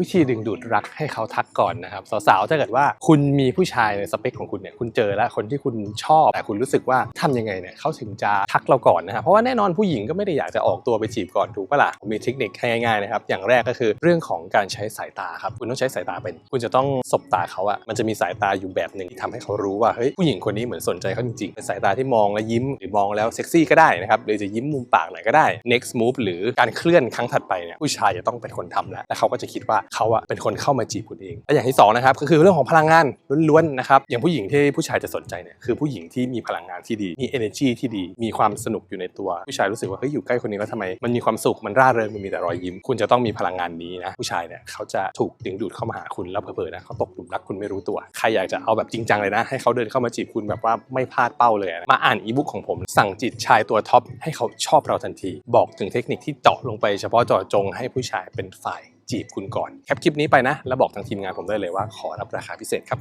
วิธีดึงดูดรักให้เขาทักก่อนนะครับสาวๆถ้าเกิดว่าคุณมีผู้ชายในสเปคของคุณเนี่ยคุณเจอแล้วคนที่คุณชอบ แต่คุณรู้สึกว่าทำยังไงเนี่ยเขาถึงจะทักเราก่อนนะครับเพราะว่าแน่นอนผู้หญิงก็ไม่ได้อยากจะออกตัวไปจีบก่อนถูกปะล่ะผมมีเทคนิคให้ง่ายๆนะครับอย่างแรกก็คือเรื่องของการใช้สายตาครับคุณต้องใช้สายตาเป็น คุณจะต้องสบตาเขาอะมันจะมีสายตาอยู่แบบหนึ่งที่ทำให้เขารู้ว่าเฮ้ยผู้หญิงคนนี้เหมือนสนใจเขาจริงๆเป็นสายตาที่มองแล้วยิ้มหรือมองแล้วเซ็กซี่ก็ได้นะครับหรือจะยิ้มมุมปากหน่อยก็ได้ next move หรือการเคลื่อนครั้งถัดไปเนี่ยผู้ชายจะต้องเป็นคนทำแล้วและเขาก็จะคิดว่าเขาอะเป็นคนเข้ามาจีบคุณเองและอย่างที่สองนะครับก็คือเรื่องของพลังงานล้วนๆนะครับอย่างผู้หญิงที่ผู้ชายจะสนใจเนี่ยคือผู้หญิงที่มีพลังงานที่ดีมี energy ที่ดี มีความสนุกอยู่ในตัวผู้ชายรู้สึกว่าเฮ้ยอยู่ใกล้คนนี้แล้วทำไมมันมีความสุขมันร่าเริงมันมีแต่รอยยิ้ม คุณจะต้องมีพลังงานนี้นะผู้ชายเนี่ยเขาจะถูกดึงดูดเข้ามาหาคุณแล้วเผลอๆนะเขาตกหลุมรักคุณไม่รู้ตัวใครอยากจะเอาแบบจริงจังเลยนะให้เขาเดินเข้ามาจีบคุณแบบว่าไม่พลาดเป้าเลยนะมาอ่านอีบุ๊กของผม สั่งจิตชายตัวท็อปให้เขาชอบเราทันที บอกถึงเทคนิคที่เจาะลงไปเฉพาะเจาะจงให้ผู้ชายเป็นฝ่าย จีบคุณก่อน แคปคลิปนี้ไปนะ แล้วบอกทางทีมงานผมได้เลยว่าขอรับราคาพิเศษครับ